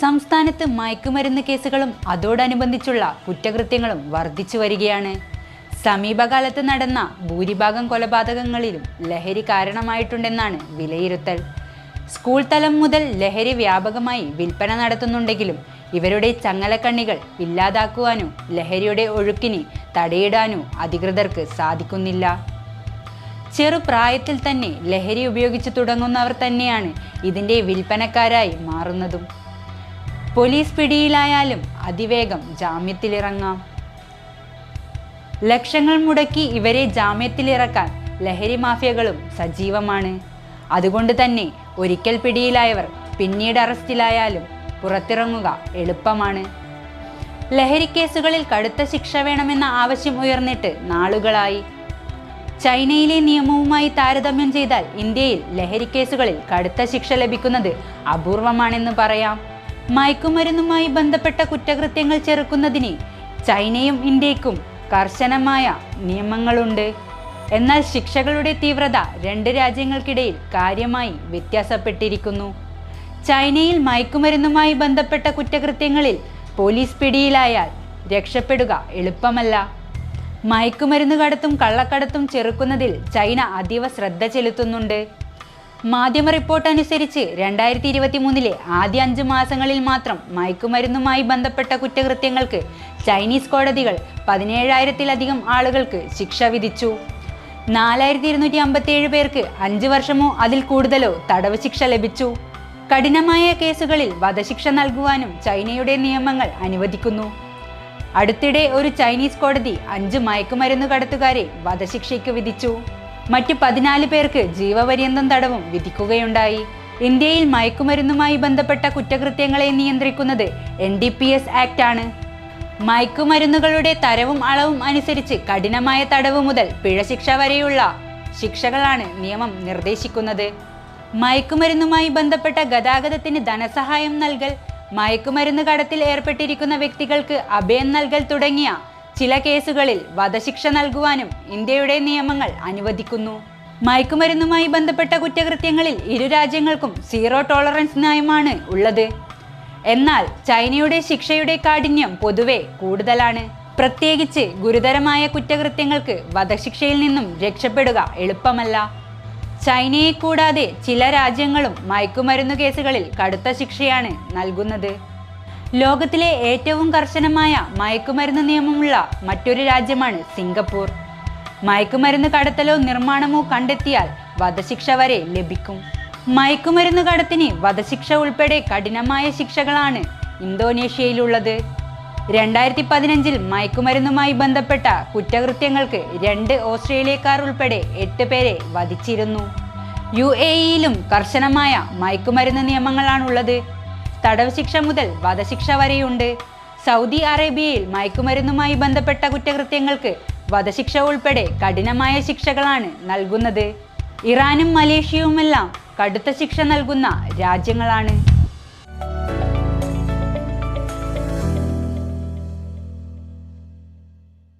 സംസ്ഥാനത്ത് മയക്കുമരുന്ന് കേസുകളും അതോടനുബന്ധിച്ചുള്ള കുറ്റകൃത്യങ്ങളും വർദ്ധിച്ചു വരികയാണ്. സമീപകാലത്ത് നടന്ന ഭൂരിഭാഗം കൊലപാതകങ്ങളിലും ലഹരി കാരണമായിട്ടുണ്ടെന്നാണ് വിലയിരുത്തൽ. സ്കൂൾ തലം മുതൽ ലഹരി വ്യാപകമായി വിൽപ്പന നടത്തുന്നുണ്ടെങ്കിലും ഇവരുടെ ചങ്ങലക്കണ്ണികൾ ഇല്ലാതാക്കുവാനോ ലഹരിയുടെ ഒഴുക്കിനെ തടയിടാനോ അധികൃതർക്ക് സാധിക്കുന്നില്ല. ചെറുപ്രായത്തിൽ തന്നെ ലഹരി ഉപയോഗിച്ച് തുടങ്ങുന്നവർ തന്നെയാണ് ഇതിന്റെ വിൽപ്പനക്കാരായി മാറുന്നതും. പോലീസ് പിടിയിലായാലും അതിവേഗം ജാമ്യത്തിലിറങ്ങാം. ലക്ഷങ്ങൾ മുടക്കി ഇവരെ ജാമ്യത്തിലിറക്കാൻ ലഹരി മാഫിയകളും സജീവമാണ്. അതുകൊണ്ട് തന്നെ ഒരിക്കൽ പിടിയിലായവർ പിന്നീട് അറസ്റ്റിലായാലും പുറത്തിറങ്ങുക എളുപ്പമാണ്. ലഹരി കേസുകളിൽ കടുത്ത ശിക്ഷ വേണമെന്ന ആവശ്യം ഉയർന്നിട്ട് നാളുകളായി. ചൈനയിലെ നിയമവുമായി താരതമ്യം ചെയ്താൽ ഇന്ത്യയിൽ ലഹരി കേസുകളിൽ കടുത്ത ശിക്ഷ ലഭിക്കുന്നത് അപൂർവമാണെന്ന് പറയാം. മയക്കുമരുന്നുമായി ബന്ധപ്പെട്ട കുറ്റകൃത്യങ്ങൾ ചെറുക്കുന്നതിന് ചൈനയും ഇന്ത്യക്കും കർശനമായ നിയമങ്ങളുണ്ട്. എന്നാൽ ശിക്ഷകളുടെ തീവ്രത രണ്ട് രാജ്യങ്ങൾക്കിടയിൽ കാര്യമായി വ്യത്യാസപ്പെട്ടിരിക്കുന്നു. ചൈനയിൽ മയക്കുമരുന്നുമായി ബന്ധപ്പെട്ട കുറ്റകൃത്യങ്ങളിൽ പോലീസ് പിടിയിലായാൽ രക്ഷപ്പെടുക എളുപ്പമല്ല. മയക്കുമരുന്ന് കടത്തും കള്ളക്കടത്തും ചെറുക്കുന്നതിൽ ചൈന അതീവ ശ്രദ്ധ ചെലുത്തുന്നുണ്ട്. മാധ്യമ റിപ്പോർട്ട് അനുസരിച്ച് രണ്ടായിരത്തി ഇരുപത്തി മൂന്നിലെ ആദ്യ അഞ്ച് മാസങ്ങളിൽ മാത്രം മയക്കുമരുന്നുമായി ബന്ധപ്പെട്ട കുറ്റകൃത്യങ്ങൾക്ക് ചൈനീസ് കോടതികൾ പതിനേഴായിരത്തിലധികം ആളുകൾക്ക് ശിക്ഷ വിധിച്ചു. നാലായിരത്തി ഇരുന്നൂറ്റി അമ്പത്തിയേഴ് പേർക്ക് അഞ്ച് വർഷമോ അതിൽ കൂടുതലോ തടവ് ശിക്ഷ ലഭിച്ചു. കഠിനമായ കേസുകളിൽ വധശിക്ഷ നൽകുവാനും ചൈനയുടെ നിയമങ്ങൾ അനുവദിക്കുന്നു. അടുത്തിടെ ഒരു ചൈനീസ് കോടതി അഞ്ച് മയക്കുമരുന്ന് കടത്തുകാരെ വധശിക്ഷയ്ക്ക് വിധിച്ചു. മറ്റ് പതിനാല് പേർക്ക് ജീവപര്യന്തം തടവും വിധിക്കുകയുണ്ടായി. ഇന്ത്യയിൽ മയക്കുമരുന്നുമായി ബന്ധപ്പെട്ട കുറ്റകൃത്യങ്ങളെ നിയന്ത്രിക്കുന്നത് N D P S act ആണ്. മയക്കുമരുന്നുകളുടെ തരവും അളവും അനുസരിച്ച് കഠിനമായ തടവ് മുതൽ പിഴശിക്ഷ വരെയുള്ള ശിക്ഷകളാണ് നിയമം നിർദ്ദേശിക്കുന്നത്. മയക്കുമരുന്നുമായി ബന്ധപ്പെട്ട ഗതാഗതത്തിന് ധനസഹായം നൽകൽ മയക്കുമരുന്ന് കടത്തിൽ ഏർപ്പെട്ടിരിക്കുന്ന വ്യക്തികൾക്ക് അഭയം നൽകൽ തുടങ്ങിയ ചില കേസുകളിൽ വധശിക്ഷ നൽകുവാനും ഇന്ത്യയുടെ നിയമങ്ങൾ അനുവദിക്കുന്നു. മയക്കുമരുന്നുമായി ബന്ധപ്പെട്ട കുറ്റകൃത്യങ്ങളിൽ ഇരു രാജ്യങ്ങൾക്കും സീറോ ടോളറൻസ് നയമാണ് ഉള്ളത്. എന്നാൽ ചൈനയുടെ ശിക്ഷയുടെ കാഠിന്യം പൊതുവെ കൂടുതലാണ്. പ്രത്യേകിച്ച് ഗുരുതരമായ കുറ്റകൃത്യങ്ങൾക്ക് വധശിക്ഷയിൽ നിന്നും രക്ഷപ്പെടുക എളുപ്പമല്ല. ചൈനയെ കൂടാതെ ചില രാജ്യങ്ങളും മയക്കുമരുന്ന് കേസുകളിൽ കടുത്ത ശിക്ഷയാണ് നൽകുന്നത്. ലോകത്തിലെ ഏറ്റവും കർശനമായ മയക്കുമരുന്ന് നിയമമുള്ള മറ്റൊരു രാജ്യമാണ് സിംഗപ്പൂർ. മയക്കുമരുന്ന് കടത്തലോ നിർമ്മാണമോ കണ്ടെത്തിയാൽ വധശിക്ഷ വരെ ലഭിക്കും. മയക്കുമരുന്ന് കടത്തിന് വധശിക്ഷ ഉൾപ്പെടെ കഠിനമായ ശിക്ഷകളാണ് ഇന്തോനേഷ്യയിലുള്ളത്. രണ്ടായിരത്തി പതിനഞ്ചിൽ മയക്കുമരുന്നുമായി ബന്ധപ്പെട്ട കുറ്റകൃത്യങ്ങൾക്ക് രണ്ട് ഓസ്ട്രേലിയക്കാർ ഉൾപ്പെടെ എട്ട് പേരെ വധിച്ചിരുന്നു. യു എ ഇയിലും കർശനമായ മയക്കുമരുന്ന് നിയമങ്ങളാണുള്ളത്. തടവ് ശിക്ഷ മുതൽ വധശിക്ഷ വരെയുണ്ട്. സൗദി അറേബ്യയിൽ മയക്കുമരുന്നുമായി ബന്ധപ്പെട്ട കുറ്റകൃത്യങ്ങൾക്ക് വധശിക്ഷ ഉൾപ്പെടെ കഠിനമായ ശിക്ഷകളാണ് നൽകുന്നത്. ഇറാനും മലേഷ്യയുമെല്ലാം കടുത്ത ശിക്ഷ നൽകുന്ന രാജ്യങ്ങളാണ്.